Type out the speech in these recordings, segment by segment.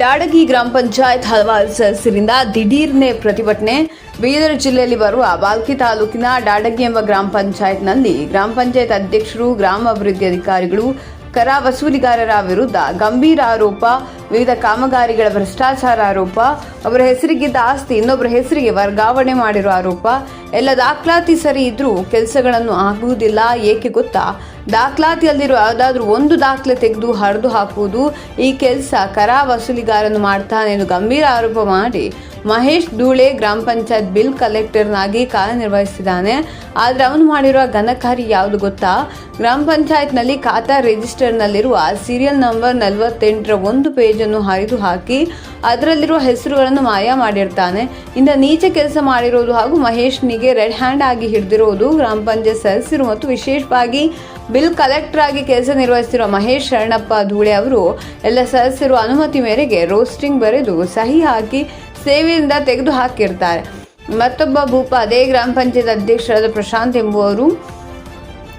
ಡಾಡಗಿ ಗ್ರಾಮ ಪಂಚಾಯತ್ ಹಲವಾರು ಸದಸ್ಯರಿಂದ ದಿಢೀರ್ನೆ ಪ್ರತಿಭಟನೆ. ಬೀದರ್ ಜಿಲ್ಲೆಯಲ್ಲಿ ಬರುವ ಬಾಲ್ಕಿ ತಾಲೂಕಿನ ಡಾಡಗಿ ಎಂಬ ಗ್ರಾಮ ಪಂಚಾಯತ್ನಲ್ಲಿ ಗ್ರಾಮ ಪಂಚಾಯತ್ ಅಧ್ಯಕ್ಷರು ಗ್ರಾಮ ಅಭಿವೃದ್ಧಿ ಅಧಿಕಾರಿಗಳು ಕರ ವಸೂಲಿಗಾರರ ವಿರುದ್ಧ ಗಂಭೀರ ಆರೋಪ, ವಿವಿಧ ಕಾಮಗಾರಿಗಳ ಭ್ರಷ್ಟಾಚಾರ ಆರೋಪ, ಅವರ ಹೆಸರಿಗಿದ್ದ ಆಸ್ತಿ, ಇನ್ನೊಬ್ಬರ ಹೆಸರಿಗೆ ವರ್ಗಾವಣೆ ಮಾಡಿರುವ ಆರೋಪ. ಎಲ್ಲ ದಾಖಲಾತಿ ಸರಿ ಇದ್ರೂ ಕೆಲಸಗಳನ್ನು ಆಗುವುದಿಲ್ಲ. ಏಕೆ ಗೊತ್ತಾ? ದಾಖಲಾತಿಯಲ್ಲಿರುವ ಯಾವುದಾದ್ರೂ ಒಂದು ದಾಖಲೆ ತೆಗೆದು ಹರಿದು ಹಾಕುವುದು ಈ ಕೆಲಸ ಕರ ವಸೂಲಿಗಾರನು ಮಾಡ್ತಾನೆ ಎಂದು ಗಂಭೀರ ಆರೋಪ ಮಾಡಿ ಮಹೇಶ್ ಧೂಳೆ ಗ್ರಾಮ ಪಂಚಾಯತ್ ಬಿಲ್ ಕಲೆಕ್ಟರ್ನಾಗಿ ಕಾರ್ಯನಿರ್ವಹಿಸಿದ್ದಾನೆ. ಆದರೆ ಅವನು ಮಾಡಿರುವ ಘನಕಾರಿ ಯಾವುದು ಗೊತ್ತಾ? ಗ್ರಾಮ ಪಂಚಾಯತ್ನಲ್ಲಿ ಖಾತಾ ರಿಜಿಸ್ಟರ್ನಲ್ಲಿರುವ ಸೀರಿಯಲ್ ನಂಬರ್ ನಲವತ್ತೆಂಟರ ಒಂದು ಪೇಜನ್ನು ಹರಿದು ಹಾಕಿ ಅದರಲ್ಲಿರುವ ಹೆಸರುಗಳನ್ನು ಮಾಯ ಮಾಡಿರ್ತಾನೆ. ಇಂದ ನೀಚ ಕೆಲಸ ಮಾಡಿರೋದು ಹಾಗೂ ಮಹೇಶ್ನಿಗೆ ರೆಡ್ ಹ್ಯಾಂಡ್ ಆಗಿ ಹಿಡಿದಿರೋದು ಗ್ರಾಮ ಪಂಚಾಯತ್ ಸದಸ್ಯರು ಮತ್ತು ವಿಶೇಷವಾಗಿ ಬಿಲ್ ಕಲೆಕ್ಟರ್ ಆಗಿ ಕೆಲಸ ನಿರ್ವಹಿಸಿರುವ ಮಹೇಶ್ ಶರಣಪ್ಪ ಧೂಳೆ ಅವರು ಎಲ್ಲ ಸದಸ್ಯರು ಅನುಮತಿ ಮೇರೆಗೆ ರೋಸ್ಟಿಂಗ್ ಬರೆದು ಸಹಿ ಹಾಕಿ ಸೇವೆಯಿಂದ ತೆಗೆದು ಹಾಕಿರ್ತಾರೆ ಮತ್ತೊಬ್ಬ ಭೂಪ ಅದೇ ಗ್ರಾಮ ಪಂಚಾಯತ್ ಅಧ್ಯಕ್ಷರಾದ ಪ್ರಶಾಂತ್ ಎಂಬುವರು,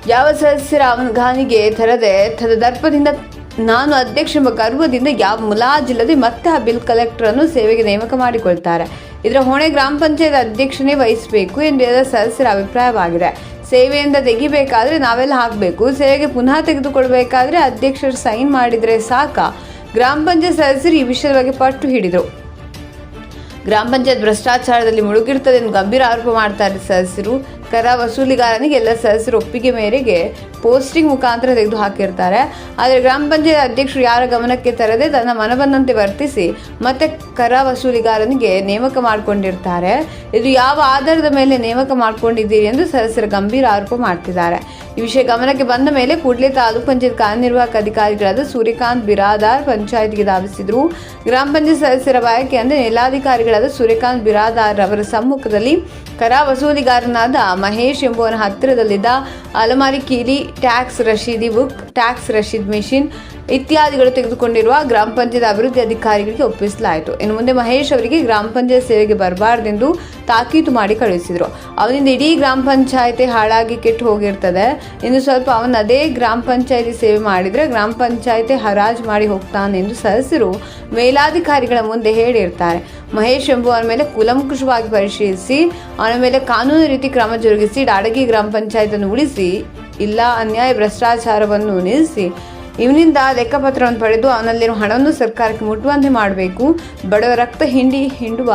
ಯಾವ ಸದಸ್ಯರ ಅವಗಾನಿಗೆ ತರದೆ ದರ್ಪದಿಂದ ನಾನು ಅಧ್ಯಕ್ಷ ಎಂಬ ಗರ್ವದಿಂದ ಯಾವ ಮುಲಾಜಿಲ್ಲದೆ ಮತ್ತೆ ಆ ಬಿಲ್ ಕಲೆಕ್ಟರ್ ಅನ್ನು ಸೇವೆಗೆ ನೇಮಕ ಮಾಡಿಕೊಳ್ತಾರೆ. ಇದರ ಹೊಣೆ ಗ್ರಾಮ ಪಂಚಾಯತ್ ಅಧ್ಯಕ್ಷನೇ ವಹಿಸಬೇಕು ಎಂದು ಎಲ್ಲ ಸದಸ್ಯರ ಅಭಿಪ್ರಾಯವಾಗಿದೆ. ಸೇವೆಯಿಂದ ತೆಗಿಬೇಕಾದ್ರೆ ನಾವೆಲ್ಲ ಹಾಕಬೇಕು. ಸೇವೆಗೆ ಪುನಃ ತೆಗೆದುಕೊಳ್ಬೇಕಾದ್ರೆ ಅಧ್ಯಕ್ಷರು ಸೈನ್ ಮಾಡಿದರೆ ಸಾಕ? ಗ್ರಾಮ ಪಂಚಾಯತ್ ಸದಸ್ಯರು ಈ ವಿಷಯದ ಬಗ್ಗೆ ಪಟ್ಟು ಹಿಡಿದರು. ಗ್ರಾಮ ಪಂಚಾಯತ್ ಭ್ರಷ್ಟಾಚಾರದಲ್ಲಿ ಮುಳುಗಿರ್ತದೆ ಎಂದು ಗಂಭೀರ ಆರೋಪ ಮಾಡ್ತಾರೆ ಸದಸ್ಯರು ಕರ ವಸೂಲಿಗಾರನಿಗೆ ಎಲ್ಲ ಸದಸ್ಯರು ಒಪ್ಪಿಗೆ ಮೇರೆಗೆ ಪೋಸ್ಟಿಂಗ್ ಮುಖಾಂತರ ತೆಗೆದು ಹಾಕಿರ್ತಾರೆ. ಆದರೆ ಗ್ರಾಮ ಪಂಚಾಯತ್ ಅಧ್ಯಕ್ಷರು ಯಾರ ಗಮನಕ್ಕೆ ತರದೆ ತನ್ನ ಮನಬಂದಂತೆ ವರ್ತಿಸಿ ಮತ್ತೆ ಕರ ವಸೂಲಿಗಾರನಿಗೆ ನೇಮಕ ಮಾಡಿಕೊಂಡಿರ್ತಾರೆ. ಇದು ಯಾವ ಆಧಾರದ ಮೇಲೆ ನೇಮಕ ಮಾಡಿಕೊಂಡಿದ್ದೀರಿ ಎಂದು ಸದಸ್ಯರು ಗಂಭೀರ ಆರೋಪ ಮಾಡ್ತಿದ್ದಾರೆ. ಈ ವಿಷಯ ಗಮನಕ್ಕೆ ಬಂದ ಮೇಲೆ ಕೂಡಲೇ ತಾಲೂಕು ಪಂಚಾಯತ್ ಕಾರ್ಯನಿರ್ವಾಹಕ ಅಧಿಕಾರಿಗಳಾದ ಸೂರ್ಯಕಾಂತ್ ಬಿರಾದಾರ್ ಪಂಚಾಯತ್ಗೆ ಧಾವಿಸಿದ್ರು. ಗ್ರಾಮ ಪಂಚಾಯತ್ ಸದಸ್ಯರ ಬಯಕೆ ಅಂದರೆ ಜಿಲ್ಲಾಧಿಕಾರಿಗಳಾದ ಸೂರ್ಯಕಾಂತ್ ಬಿರಾದಾರ್ ಅವರ ಸಮ್ಮುಖದಲ್ಲಿ ಕರ ವಸೂಲಿಗಾರನಾದ ಮಹೇಶ್ ಎಂಬುವನ ಹತ್ತಿರದಲ್ಲಿದ್ದ ಅಲಮಾರಿ ಕೀಲಿ ಟ್ಯಾಕ್ಸ್ ರಶೀದಿ ಬುಕ್, ಟ್ಯಾಕ್ಸ್ ರಶೀದ್ ಮೆಷಿನ್ ಇತ್ಯಾದಿಗಳು ತೆಗೆದುಕೊಂಡಿರುವ ಗ್ರಾಮ ಪಂಚಾಯತ್ ಅಭಿವೃದ್ಧಿ ಅಧಿಕಾರಿಗಳಿಗೆ ಒಪ್ಪಿಸಲಾಯಿತು. ಇನ್ನು ಮುಂದೆ ಮಹೇಶ್ ಅವರಿಗೆ ಗ್ರಾಮ ಪಂಚಾಯತ್ ಸೇವೆಗೆ ಬರಬಾರ್ದೆಂದು ತಾಕೀತು ಮಾಡಿ ಕಳುಹಿಸಿದರು. ಅವನಿಂದ ಇಡೀ ಗ್ರಾಮ ಪಂಚಾಯತಿ ಹಾಳಾಗಿ ಕೆಟ್ಟು ಹೋಗಿರ್ತದೆ. ಇನ್ನು ಸ್ವಲ್ಪ ಅವನ ಅದೇ ಗ್ರಾಮ ಪಂಚಾಯತಿ ಸೇವೆ ಮಾಡಿದರೆ ಗ್ರಾಮ ಪಂಚಾಯತಿ ಹರಾಜು ಮಾಡಿ ಹೋಗ್ತಾನೆ ಎಂದು ಸದಸ್ಯರು ಮೇಲಾಧಿಕಾರಿಗಳ ಮುಂದೆ ಹೇಳಿರ್ತಾರೆ. ಮಹೇಶ್ ಎಂಬುವರ ಮೇಲೆ ಕುಲಂಕುಷವಾಗಿ ಪರಿಶೀಲಿಸಿ, ಅವನ ಮೇಲೆ ಕಾನೂನು ರೀತಿ ಕ್ರಮ ಜರುಗಿಸಿ, ಡಾಡಗಿ ಗ್ರಾಮ ಪಂಚಾಯತನ್ನು ಉಳಿಸಿ ಇಲ್ಲ, ಅನ್ಯಾಯ, ಭ್ರಷ್ಟಾಚಾರವನ್ನು ನಿಲ್ಲಿಸಿ. ಇವನಿಂದ ಲೆಕ್ಕಪತ್ರವನ್ನು ಪಡೆದು ಅವನಲ್ಲಿರುವ ಹಣವನ್ನು ಸರ್ಕಾರಕ್ಕೆ ಮುಟ್ಟುವಂತೆ ಮಾಡಬೇಕು. ಬಡವ ರಕ್ತ ಹಿಂಡಿ ಹಿಂಡುವ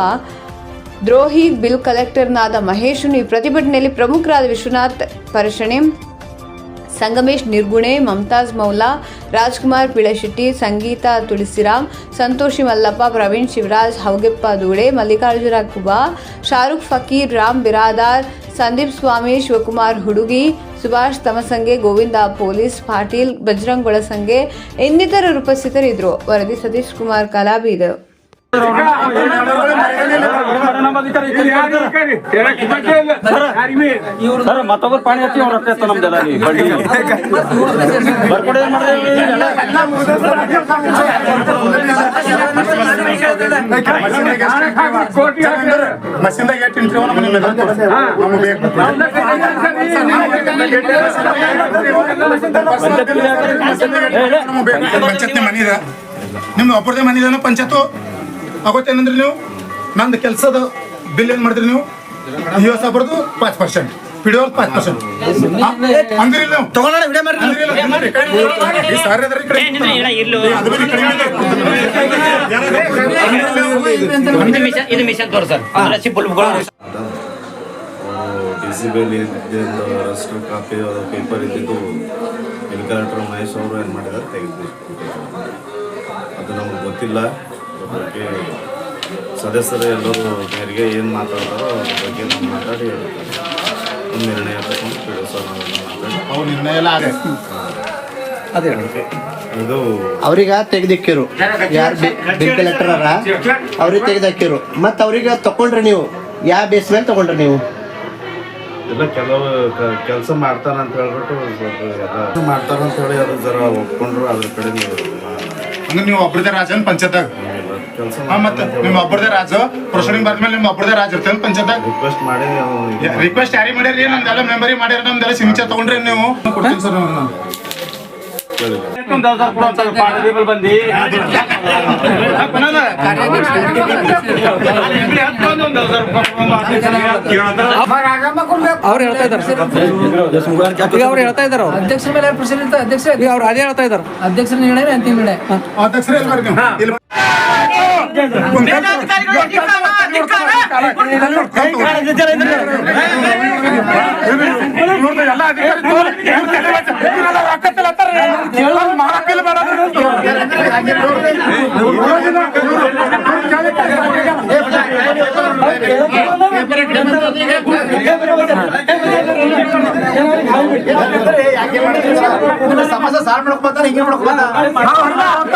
ದ್ರೋಹಿ ಬಿಲ್ ಕಲೆಕ್ಟರ್ನಾದ ಮಹೇಶನು ಈ ಪ್ರತಿಭಟನೆಯಲ್ಲಿ ಪ್ರಮುಖರಾದ ವಿಶ್ವನಾಥ್ ಪರಶಣೆ, ಸಂಗಮೇಶ್ ನಿರ್ಗುಣೆ, ಮಮತಾಜ್ ಮೌಲಾ, ರಾಜ್ಕುಮಾರ್ ಪಿಳಶೆಟ್ಟಿ, ಸಂಗೀತಾ ತುಳಸಿರಾಮ್, ಸಂತೋಷಿ ಮಲ್ಲಪ್ಪ, ಪ್ರವೀಣ್ ಶಿವರಾಜ್, ಹೌಗೆಪ್ಪ ದೂಡೆ, ಮಲ್ಲಿಕಾರ್ಜುನ ಕುಬಾ, ಶಾರುಖ್ ಫಕೀರ್, ರಾಮ್ ಬಿರಾದಾರ್ ಸಂದೀಪ್ ಸ್ವಾಮಿ, ಶಿವಕುಮಾರ್ ಹುಡುಗಿ, ಸುಭಾಷ್ ತಮಸಂಗೆ ಗೋವಿಂದ ಪೊಲೀಸ್, ಪಾಟೀಲ್, ಬಜರಂಗ್ ಒಳಸಂಗೆ ಇನ್ನಿತರರು ಉಪಸ್ಥಿತರಿದ್ದರು. ವರದಿ ಸತೀಶ್ ಕುಮಾರ್, ಕಲಾಬೀದ್. ಸರ್ ಮತ್ತೊಬ್ಬರು ಪಾಣಿ ಹಚ್ಚಿ ಅವ್ರ ಹತ್ತೆ ನಮ್ದೆಲ್ಲ ನೀವು ಬಡ್ಡಿ. ಬರ್ಕೊಡ ಏನ್ ಮಾಡ್ರಿ ಮಷಿನ್ದಾಗ ಎಷ್ಟು ಇಂಟ್ರಿ ನಮಗೆ ನಮಗೆ ಬೇಕು ಪಂಚಾಯತ್ನ ಮನಿ ಇದೆ. ನಿಮ್ದು ಒಬ್ಬರದೇ ಮನಿ ಪಂಚಾಯತ್ ಪಂಚಾಯತು ಆಗೋತ್ತೇನಂದ್ರಿ ನೀವು? ನಂದು ಕೆಲಸದ ಬಿಲ್ ಏನ್ ಮಾಡಿದ್ರಿ ನೀವು? ಈ ವರ್ಷ ಬರೋದು ಪಾಚ್ ಪರ್ಸೆಂಟ್ ಪಿಡಿಯೋ ಪಾಚ್ ಪರ್ಸೆಂಟ್ ಅಂದ್ರಿ ನೀವು? ವಿಡಿಯೋ ಸಾರ್ ಅದಾರ ಈ ಕಡೆ. ಏ, ಅದು ಬರೀ ಕಡಿಮೆ ಇದೆ. ಇದು ಮಿಷನ್ ಇದು ಮಿಷನ್ ತೋರಿ ಸರ್. ಅಂದ್ರೆ ಸಿಂಪಲ್ ಡಿ ಸಿ ಬಿಲ್ ಇದ್ದಿದ್ದು ರಜಿಸ್ಟರ್ ಕಾಪಿ ಅದು ಪೇಪರ್ ಇದ್ದಿದ್ದು ಬಿಲ್ ಕಲೆಕ್ಟರ್ ಮಹೇಶ್ ಅವರು ಏನು ಮಾಡಿದ್ದಾರೆ ತೆಗೆದು ಅದು ನಮ್ಗೆ ಗೊತ್ತಿಲ್ಲ. ಬಗ್ಗೆ ಸದಸ್ಯರು ಎಲ್ಲರೂ ಯಾರಿಗೆ ಏನು ಮಾತಾಡ್ತಾರೋ ಅದ್ರ ಬಗ್ಗೆ ನಾವು ಮಾತಾಡಿ ಒಂದು ನಿರ್ಣಯ ತಗೊಂಡು ತಿಳಿಸೋಣ ಮಾತಾಡಿ. ಅವು ನಿರ್ಣಯ ಎಲ್ಲ ಆಗ ಅದೇ ಇದು ಅವ್ರಿಗ ತೆಗ್ದಿಕ್ಕಿರು ಯಾರು ಬಿಲ್ ಕಲೆಕ್ಟರ್ ಅರ ಅವ್ರಿಗೆ ತೆಗ್ದಾಕಿರು ಮತ್ತು ಅವ್ರಿಗೆ ತಗೊಂಡ್ರಿ ನೀವು. ಯಾವ ಬೇಸ್ ಮೇಲೆ ತಗೊಂಡ್ರಿ ನೀವು? ಎಲ್ಲ ಕೆಲವು ಕೆಲಸ ಮಾಡ್ತಾರ ಅಂತ ಹೇಳ್ಬಿಟ್ಟು ಸ್ವಲ್ಪ ಎಲ್ಲ ಮಾಡ್ತಾರ ಅಂತ ಹೇಳಿ ಅದು ಜರ ಒಪ್ಕೊಂಡ್ರು ಅದ್ರ ಕಡೆ ನೀವು ಒಬ್ಬರದೇ ರಾಜನ್ ಪಂಚಾಯತ್ದಾಗ? ಕೆಲಸ ಹಾ ಮತ್ತೆ ನಿಮ್ಮ ಒಬ್ಬರದೇ ರಾಜ ಪ್ರೊಸೀಡಿಂಗ್ ಬಂದ್ಮೇಲೆ ನಿಮ್ಮ ಒಬ್ಬರದೇ ರಾಜ ಇರ್ತೇನೆ ಪಂಚಾಯತ್ ರಿಕ್ವೆಸ್ಟ್ ಮಾಡಿ ರಿಕ್ವೆಸ್ಟ್ ಯಾರಿಗೆ ಮಾಡ್ಯಾರಿ ನಮ್ದೆಲ್ಲ ಮೆಂಬರಿ ಮಾಡ್ಯಾರ ನಮ್ದೆಲ್ಲ ಸಿಗ್ನೇಚರ್ ತಗೊಂಡ್ರಿ ನೀವು. ಕೊಡ್ತೀನಿ ಸರ್ ನಾನು. ಅವ್ರು ಹೇಳ್ತಾ ಇದ್ದಾರೆ. ಈಗ ಅವ್ರು ಹೇಳ್ತಾ ಇದ್ದಾರೆ ಅವ್ರು. ಅಧ್ಯಕ್ಷರ ಮೇಲೆ ಪ್ರೆಷರ್ ಅಧ್ಯಕ್ಷ ಈಗ ಅವ್ರು ಅದೇ ಹೇಳ್ತಾ ಇದ್ದಾರೆ. ಅಧ್ಯಕ್ಷರ ನಿರ್ಣಯ ಅಂತಿಮ ನಿರ್ಣಯ ಅಧ್ಯಕ್ಷರೇ ಎಲ್ಲ ಅಧಿಕಾರಿ ತೋರಿ, ಇವ್ರ್ ತಲೆ ಬಾಚ. ಇವ್ರೆಲ್ಲ ರೊಕ್ಕ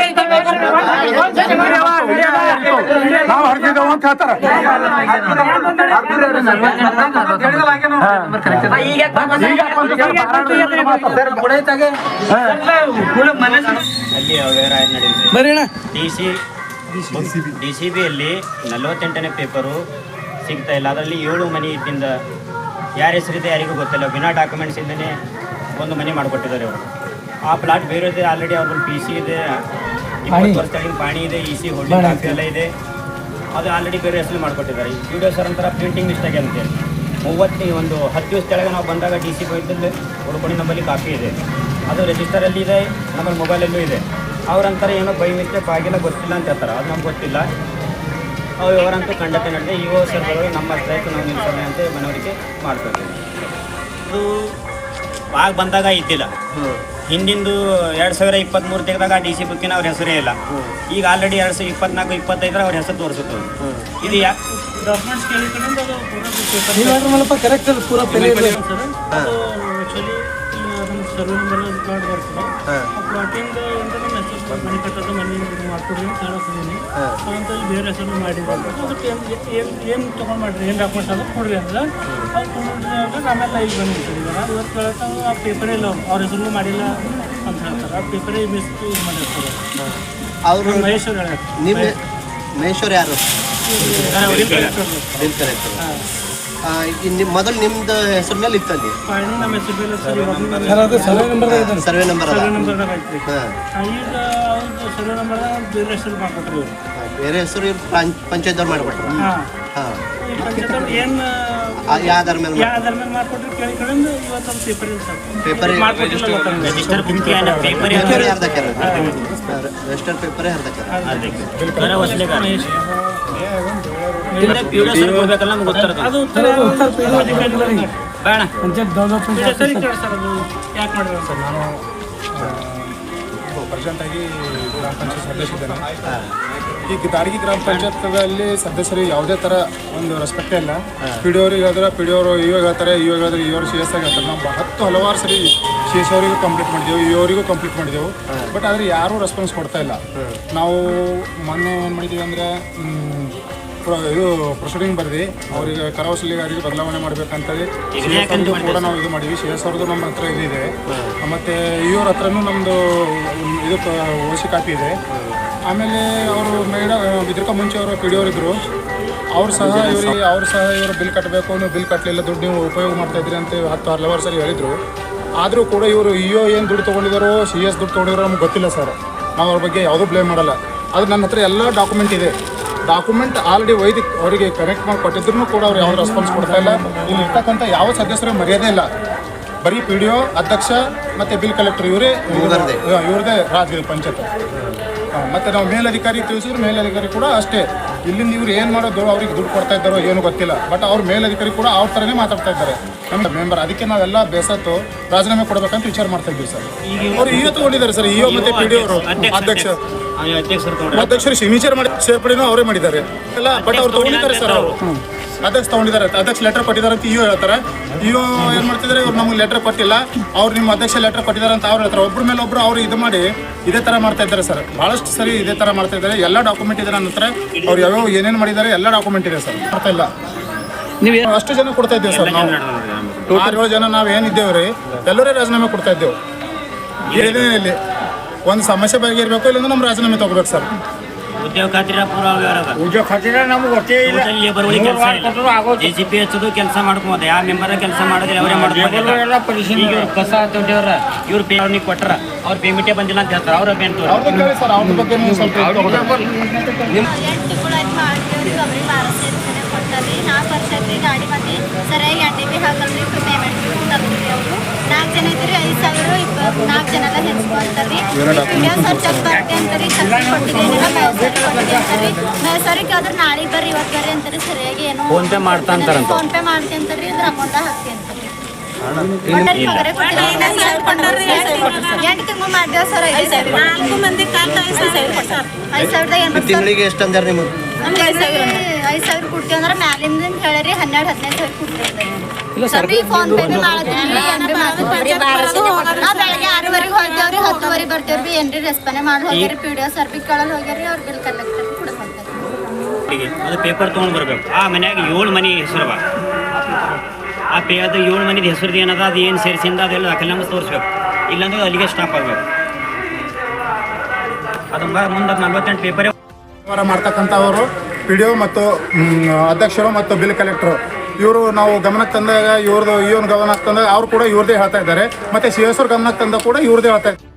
ನಾವು ಹರ್ಗಿದ್ದೇವೆ ಅಂತ ಹೇಳ್ತಾರ. ಡಿ ಸಿ ಪೇಪರು ಸಿಗ್ತಾ ಇಲ್ಲ. ಅದರಲ್ಲಿ ಏಳು ಮನೆ ಇದ್ದಿಂದ ಯಾರ ಹೆಸರಿದೆ ಯಾರಿಗೂ ಗೊತ್ತಿಲ್ಲ. ಬಿನಾ ಡಾಕ್ಯುಮೆಂಟ್ಸ್ ಇಂದನೇ ಒಂದು ಮನೆ ಮಾಡಿಕೊಟ್ಟಿದ್ದಾರೆ ಅವರು ಆ ಪ್ಲಾಟ್ ಬೇರೆ ಆಲ್ರೆಡಿ ಅವ್ರ ಪಿ ಸಿ ಇದೆ. ಇಪ್ಪತ್ತು ಪಾಣಿ ಇದೆ ಇಸಿ ಕಾಪಿ ಎಲ್ಲ ಇದೆ. ಅದು ಆಲ್ರೆಡಿ ಬೇರೆ ಹೆಸರು ಮಾಡಿಕೊಟ್ಟಿದ್ದಾರೆ. ಈ ಡಿ ಸರ್ ಒಂಥರ ಪ್ರಿಂಟಿಂಗ್ ಮಿಸ್ಟೇಕ್ ಅಂತೇಳಿ ಮೂವತ್ತು ಒಂದು ಹತ್ತು ದಿವಸ ಕೆಳಗೆ ನಾವು ಬಂದಾಗ ಡಿ ಸಿ ಹೋಗಿದ್ದಲ್ಲಿ ಹುಡ್ಕೊಂಡು ನಮ್ಮಲ್ಲಿ ಕಾಪಿ ಇದೆ. ಅದು ರಿಜಿಸ್ಟರಲ್ಲಿ ಇದೆ ನಮ್ಮ ಮೊಬೈಲಲ್ಲೂ ಇದೆ. ಅವ್ರಂತಾರೆ ಏನೋ ಬೈ ಮಿಸ್ಟೇಕ್ ಆಗಿಲ್ಲ ಗೊತ್ತಿಲ್ಲ ಅಂತ ಹೇಳ್ತಾರೆ. ಅದು ನಮ್ಗೆ ಗೊತ್ತಿಲ್ಲ. ಅವ್ರು ಇವರಂತೂ ಖಂಡತೆ ನಡೆದೆ ಇಒ ಸರ್ ಬರೋದು ನಮ್ಮ ಸ್ಟ್ರೈಕ್ ನಾವು ನಿಲ್ಸೋಣ ಅಂತ ಮನವರಿಕೆ ಮಾಡ್ಕೊಳ್ತೀವಿ. ಅದು ಆಗ ಬಂದಾಗ ಇದ್ದಿಲ್ಲ. ಹಿಂದಿಂದು ಎರಡು ಸಾವಿರ ಇಪ್ಪತ್ತ್ಮೂರು ತೆಗೆದಾಗ ಡಿ ಸಿ ಬುಕ್ಕಿನ ಅವ್ರ ಹೆಸರೇ ಇಲ್ಲ. ಈಗ ಆಲ್ರೆಡಿ ಎರಡು ಸಾವಿರ ಇಪ್ಪತ್ನಾಲ್ಕು ಇಪ್ಪತ್ತೈದರ ಅವ್ರ ಹೆಸರು ತೋರಿಸುತ್ತೆ ಇದು ಯಾಕೆ ಡಾಕ್ಯುಮೆಂಟ್ಸ್ ಕರೆಕ್ಟ್ ಪೂರ ಅದು ಬರೋದು ಪ್ಲಾಟ್ ಬರ್ತದೆ ಆ ಪ್ಲಾಟಿಂದ ಮೆಸೇಜ್ ಮನೆ ಕಟ್ಟೋದು ಮನೆ ಮಾಡ್ಕೊಡ್ರಿ ಅಂತ ಅಂತ ಬೇರೆ ಹೆಸರು ಮಾಡಿದ್ರು. ಅದಕ್ಕೆ ಏನು ಏನು ತೊಗೊಂಡು ಮಾಡಿರಿ ಏನು ಡಾಕ್ಯುಮೆಂಟ್ಸ್ ಅದು ಕೊಡ್ರಿ ಅಂದ್ರೆ ಅದು ಆಮೇಲೆ ಇಲ್ಲಿ ನಿಂತಿದ್ದಾರೆ ಇವತ್ತು ಕೇಳಕ್ಕೆ ಆ ಪೇಪರೇ ಇಲ್ಲ ಅವ್ರ. ಹೆಸರು ಮಾಡಿಲ್ಲ ಅಂತ ಹೇಳ್ತಾರೆ. ಆ ಪೇಪರೇ ಮಿಸ್ ಇದು ಮಾಡಿರ್ತಾರೆ. ಅವರು ಮಹೇಶ್ವರ್ ಹೇಳ್ಯಾರ ನಿಮ್ಮ ಮಹೇಶ್ವರ್ ಯಾರು? ಅವ್ರಿಗೆ ಹಾಂ. ಕರೆಕ್ಟ್ ಮೊದಲು ನಿಮ್ದು ಹೆಸರು ಮೇಲೆ ಇತ್ತಲ್ಲಿ? ಪಾಣಿ ನಮ್ಮ ಹೆಸರು ಮೇಲೆ ಸರಿ. ಸರ್ವೆ ನಂಬರ್ ಇದೆ ಸರ್ವೆ ನಂಬರ್ ಸರ್ವೆ ಈಗ ಸರ್ವೆ ಬೇರೆ ಹೆಸರು ಮಾಡ್ಕೊಟ್ರಿ ಇವ್ರು. ಬೇರೆ ಹೆಸರು ಇವ್ರು ಪಂಚಾಯತ್ ಅವ್ರು ಹಾಂ. ಏನು ಮೇಲೆ paper register paper register paper ಅದು ಉತ್ತರ ಅಧಿಕಾರಿಗಳಿಗೆ ಬೇಡ. ಪಂಚಾಯತ್ ಡೆವಲಪ್ಮೆಂಟ್ ಸರಿ ಕೇಳಿ ಸರ್ ಅದು ಯಾಕೆ ಮಾಡಿದ್ರು ಸರ್ ನಾನು ಪ್ರೆಸೆಂಟ್ ಆಗಿ ಗ್ರಾಮ ಪಂಚಾಯತ್ ಸದಸ್ಯರಿದ್ದೇನೆ ಈಗ ದಾರಿಗೆ ಗ್ರಾಮ ಪಂಚಾಯತ್ಗಳಲ್ಲಿ ಸದಸ್ಯರು ಯಾವುದೇ ಥರ ಒಂದು ರೆಸ್ಪೆಕ್ಟೇ ಇಲ್ಲ. ಪಿ ಡಿ ಅವ್ರಿಗೆ ಹೇಳಿದ್ರೆ ಪಿ ಡಿ ಅವರು ಇವಾಗ ಹೇಳ್ತಾರೆ ಇವಾಗ ಹೇಳಿದ್ರೆ ಇವರು ಸಿ ಎಸ್ ಆಗಿ ಹೇಳ್ತಾರೆ. ನಾವು ಹತ್ತು ಹಲವಾರು ಸರಿ ಸಿ ಎಸ್ ಅವರಿಗೂ ಕಂಪ್ಲೀಟ್ ಮಾಡಿದೆವು ಇವರಿಗೂ ಕಂಪ್ಲೀಟ್ ಮಾಡಿದೆವು. ಬಟ್ ಆದರೆ ಯಾರೂ ರೆಸ್ಪಾನ್ಸ್ ಕೊಡ್ತಾ ಇಲ್ಲ. ನಾವು ಮೊನ್ನೆ ಏನು ಮಾಡಿದ್ದೀವಿ ಅಂದರೆ ಇದು ಪ್ರೊಸೀಡಿಂಗ್ ಬರ್ದಿ. ಅವರಿಗೆ ಕರವಸೂಲಿಗಾರಿಗೆ ಬದಲಾವಣೆ ಮಾಡಬೇಕಂತೇಳಿ ಸಿ ಎಸ್ ಅವ್ರದ್ದು ಕೂಡ ನಾವು ಇದು ಮಾಡಿವಿ ಸಿ ಎಸ್ ಅವ್ರದ್ದು ನಮ್ಮ ಹತ್ರ ಇದು ಇದೆ. ಮತ್ತು ಇವ್ರ ಹತ್ರನೂ ನಮ್ಮದು ಇದು ಓಸಿ ಕಾಪಿ ಇದೆ. ಆಮೇಲೆ ಅವರು ಮೇಡ ಇದಕ್ಕೆ ಮುಂಚೆ ಅವರು ಪಿ ಡಿ ಇದ್ದರು ಅವ್ರು ಸಹ ಇವರಿಗೆ ಅವ್ರು ಸಹ ಇವರು ಬಿಲ್ ಕಟ್ಟಬೇಕು ನೀವು ಬಿಲ್ ಕಟ್ಟಲಿಲ್ಲ ದುಡ್ಡು ನೀವು ಉಪಯೋಗ ಮಾಡ್ತಾ ಇದ್ರಿ ಅಂತ ಹತ್ತು ಹಲವಾರು ಸರಿ ಹೇಳಿದರು. ಆದರೂ ಕೂಡ ಇವರು ಇ ಒ ಏನು ದುಡ್ಡು ತೊಗೊಂಡಿದ್ದಾರೋ ಸಿ ಎಸ್ ದುಡ್ಡು ತೊಗೊಂಡಿದ್ದಾರೋ ನಮ್ಗೆ ಗೊತ್ತಿಲ್ಲ ಸರ್. ನಾವು ಅವ್ರ ಬಗ್ಗೆ ಯಾವುದೂ ಬ್ಲೇಮ್ ಮಾಡಲ್ಲ. ಅದು ನನ್ನ ಹತ್ರ ಎಲ್ಲ ಡಾಕ್ಯುಮೆಂಟ್ ಇದೆ. ಡಾಕ್ಯುಮೆಂಟ್ ಆಲ್ರೆಡಿ ವೈದಿಕ್ ಅವರಿಗೆ ಕನೆಕ್ಟ್ ಮಾಡಿ ಕೊಟ್ಟಿದ್ರು ಕೂಡ ಅವ್ರು ಯಾವ ರೆಸ್ಪಾನ್ಸ್ ಕೊಡ್ತಾ ಇಲ್ಲ. ಇಲ್ಲಿ ಇರ್ತಕ್ಕಂಥ ಯಾವ ಸದಸ್ಯರ ಮರ್ಯಾದೆ ಇಲ್ಲ. ಬರೀ ಪಿ ಡಿ ಒ ಅಧ್ಯಕ್ಷ ಮತ್ತು ಬಿಲ್ ಕಲೆಕ್ಟರ್ ಇವರೇ ಇವ್ರದ್ದೇ. ಇವ್ರದೇ ರಾಜಗಿರಿ ಪಂಚಾಯತ್ ಮತ್ತು ನಾವು ಮೇಲಧಿಕಾರಿ ತಿಳಿಸಿದ್ರು ಮೇಲಧಿಕಾರಿ ಕೂಡ ಅಷ್ಟೇ ಇಲ್ಲಿಂದ ಇವ್ರು ಏನು ಮಾಡೋದು ಅವ್ರಿಗೆ ದುಡ್ಡು ಕೊಡ್ತಾ ಇದ್ದಾರೋ ಏನು ಗೊತ್ತಿಲ್ಲ ಬಟ್ ಅವ್ರ ಮೇಲಧಿಕಾರಿ ಕೂಡ ಅವ್ರ ಥರನೇ ಮಾತಾಡ್ತಾ ಇದ್ದಾರೆ ನಮ್ಮ ಮೆಂಬರ್ ಅದಕ್ಕೆ ನಾವೆಲ್ಲ ಬೇಸತ್ತು ರಾಜೀನಾಮೆ ಕೊಡಬೇಕಂತ ವಿಚಾರ ಮಾಡ್ತಾ ಇದ್ದೀವಿ ಸರ್ ಅವರು ಇಒ ತಗೊಂಡಿದ್ದಾರೆ ಸರ್ ಇಒ ಮತ್ತು ಪಿ ಡಿ ಅವರು ಅಧ್ಯಕ್ಷ ಅಧ್ಯಕ್ಷರು ತಗೊಂಡ್ರೆ ಅಧ್ಯಕ್ಷರು ಸಿಗ್ನೇಚರ್ ಮಾಡಿ ಸೇರ್ಪಡೆನೂ ಅವರೇ ಮಾಡಿದ್ದಾರೆ ಎಲ್ಲ ಬಟ್ ಅವ್ರು ತಗೊಂಡಿದ್ದಾರೆ ಸರ್ ಅವರು ಅಧ್ಯಕ್ಷ ತಗೊಂಡಿದ್ದಾರೆ. ಅಧ್ಯಕ್ಷ ಲೆಟರ್ ಕೊಟ್ಟಿದ್ದಾರೆ ಅಂತ ಇಒ ಹೇಳ್ತಾರೆ. ಇಒ ಏನ್ ಮಾಡ್ತಿದ್ದಾರೆ? ಇವ್ರು ನಮ್ಗೆ ಲೆಟರ್ ಕೊಟ್ಟಿಲ್ಲ. ಅವ್ರು ನಿಮ್ಮ ಅಧ್ಯಕ್ಷ ಲೆಟರ್ ಕೊಟ್ಟಿದ್ದಾರೆ ಅಂತ ಅವ್ರು ಹೇಳ್ತಾರೆ. ಒಬ್ಬರ ಮೇಲೆ ಒಬ್ರು ಅವ್ರು ಇದು ಮಾಡಿ ಇದೇ ತರ ಮಾಡ್ತಾ ಇದ್ದಾರೆ ಸರ್. ಬಹಳಷ್ಟು ಸರಿ ಇದೇ ತರ ಮಾಡ್ತಾ ಇದ್ದಾರೆ. ಎಲ್ಲ ಡಾಕ್ಯುಮೆಂಟ್ ಇದೆ ನನ್ನ ಹತ್ರ. ಅವ್ರು ಯಾವ್ಯಾವ ಏನೇನು ಮಾಡಿದ್ದಾರೆ ಎಲ್ಲ ಡಾಕ್ಯುಮೆಂಟ್ ಇದೆ ಸರ್. ಮಾಡ್ತಾ ಇಲ್ಲ. ನೀವು ಅಷ್ಟು ಜನ ಕೊಡ್ತಾ ಇದ್ದೇವೆ ಸರ್ ನಾವು. ಆರು ಏಳು ಜನ ನಾವು ಏನಿದ್ದೇವೆ ರೀ? ಎಲ್ಲರೂ ರಾಜೀನಾಮೆ ಕೊಡ್ತಾ ಇದ್ದೇವೆ. ಇಲ್ಲಿ? ಒಂದು ಸಮಸ್ಯೆ ಇರಬೇಕು ಇಲ್ಲಾಂದ್ರೆ ನಮ್ಮ ರಾಜೀನಾಮೆ ತಗೋಬೇಕು ಸರ್. ಉದ್ಯೋಗ ಖಾತ್ರಿ ಪೂರ ವ್ಯವಹಾರ ಉದ್ಯೋಗ ಖಾತ್ರಿ ನಮ್ಗೆ ಗೊತ್ತೇ ಇಲ್ಲ. ಬರುವ ಕೆಲಸ ಜೆ ಸಿ ಪಿ ಹಚ್ಚೋದು ಕೆಲಸ ಮಾಡ್ಕೊಬೋದು. ಯಾವ ಮೆಂಬರ್ ಕೆಲಸ ಮಾಡೋದಿಲ್ಲ ಅವರೇ ಮಾಡ್ಕೊಂಡು ಈಗ ಇವ್ರು ಕಸ ತೊಗೊಂಡಿವ್ರ ಇವ್ರು ಪೇ ಅವ್ರಿಗೆ ಕೊಟ್ರ ಅವ್ರ ಪೇಮೆಂಟೇ ಬಂದಿಲ್ಲ ಅಂತ ಹೇಳ್ತಾರೆ. ಅವ್ರ ಪೇಮೆಂಟ್ ಅವ್ರ ಬಗ್ಗೆ ನೀವು ಸ್ವಲ್ಪ ತಗೋಬೇಕು ಎಂಟು ತಿಂಗಳಾಯ್ತು ಮಾಡ್ತೇವ್ರಿ ಅವ್ರಿಗೆ ಬಾರ ಸೇರ್ಸನೆ ಕೊಟ್ಟಾರಿ ಐತ್ರಿ ಗಾಡಿ ಮಂದಿ ಸರಿಯಾಗಿ ಎಣ್ಣೆ ಬಿ ಹಾಕಲ್ರಿ ಪೇಮೆಂಟ್ ತಗೊಂಡ್ರಿ ಅವರು. ನಾಲ್ಕು ಜನ ಇದ್ರಿ ಐದು ಸಾವಿರ ಇಪ್ಪತ್ತು ನಾಲ್ಕು ಜನ ಎಲ್ಲ ಹೆಚ್ಕೊಳ್ತಾರ್ರಿ ವಿಡಿಯೋ ಸರ್ ಚೆಕ್ ಬರ್ತೇ ಅಂತಾರೆ ಚೆಕ್ ಕೊಟ್ಟಿದ್ದೇನಿಲ್ಲ ಮೇಸರಿ ಕೊಟ್ಟಿದೆ ಅಂತಾರಿ. ಮೇಸರಿಗೆ ಆದ್ರೆ ನಾಳೆ ಬರ್ರಿ ಇವತ್ತು ಬರ್ರಿ ಅಂತಾರೆ ಸರಿಯಾಗಿ ಏನೋ ಫೋನ್ ಪೇ ಮಾಡ್ತಾ ಅಂತಾರೆ ಫೋನ್ ಪೇ ಮಾಡ್ತೀನಿ ಅಂತಾರಿ ಇದ್ರ ಅಮೌಂಟ್ ಹಾಕ್ತಿ ಅಂತಾರಿ. ತಿಂಗಳಿಗೆ ಎಷ್ಟು ಅಂದ್ರೆ ನಿಮಗೆ ನಮ್ಗೆ ಐದು ಸಾವಿರ ಕೊಡ್ತೀವಿ ಅಂದ್ರೆ ಮ್ಯಾಲಿಂದ ಹೇಳಿರಿ ಹನ್ನೆರಡು ಹದಿನೈದು ಸಾವಿರ ಕೊಡ್ತೀವಿ. ಸರಿ ಫೋನ್ ಪೇ ಬಿ ಮಾಡತ್ತೀವಿ ನಾವು ಬೆಳಗ್ಗೆ ಆರೂವರೆಗೆ ಹೋಗ್ತೇವ್ರಿ ಹತ್ತುವರೆಗೆ ಬರ್ತೇವ್ರಿ ಬಿ ಏನ್ರಿ ರೆಸ್ಪಾನೆ ಮಾಡಿ ಹೋಗ್ಯಾರಿ P D O sir B ಕಳಲ್ಲಿ ಹೋಗ್ಯಾರಿ ಅವ್ರ ಬಿಲ್ ಕಲೆಕ್ಟರ್ ಕೂಡ ಅದು ಪೇಪರ್ ತೊಗೊಂಡು ಬರ್ಬೇಕು. ಆ ಮನ್ಯಾಗ ಏಳು ಮನೆ ಹೆಸರವ ಆ ಪೇ ಅದು ಏಳು ಮನಿ ಹೆಸರು ಏನದ ಅದು ಏನು ಸೇರಿಸಿಂದ ಅದೆಲ್ಲ ದಾಖಲೆ ತೋರಿಸ್ಬೇಕು. ಇಲ್ಲಾಂದ್ರೆ ಅಲ್ಲಿಗೆ ಸ್ಟಾಪ್ ಆಗಬೇಕು. ಅದು ಮುಂದೆ ನಲ್ವತ್ತೆಂಟು ಪೇಪರೇ ವ್ಯವಹಾರ ಮಾಡ್ತಕ್ಕಂಥವರು ಪಿ ಡಿ ಒ ಮತ್ತು ಅಧ್ಯಕ್ಷರು ಮತ್ತು ಬಿಲ್ ಕಲೆಕ್ಟ್ರು ಇವರು ನಾವು ಗಮನಕ್ಕೆ ತಂದಾಗ ಇವ್ರದ್ದು, ಇವನ್ ಗಮನಕ್ಕೆ ತಂದಾಗ ಅವ್ರು ಕೂಡ ಇವ್ರದೇ ಹೇಳ್ತಾ ಇದ್ದಾರೆ. ಮತ್ತೆ ಸಿ ಎಸ್ ಅವ್ರ ಗಮನಕ್ಕೆ ತಂದಾಗ ಕೂಡ ಇವ್ರದೇ ಹೇಳ್ತಾ ಇದ್ದಾರೆ.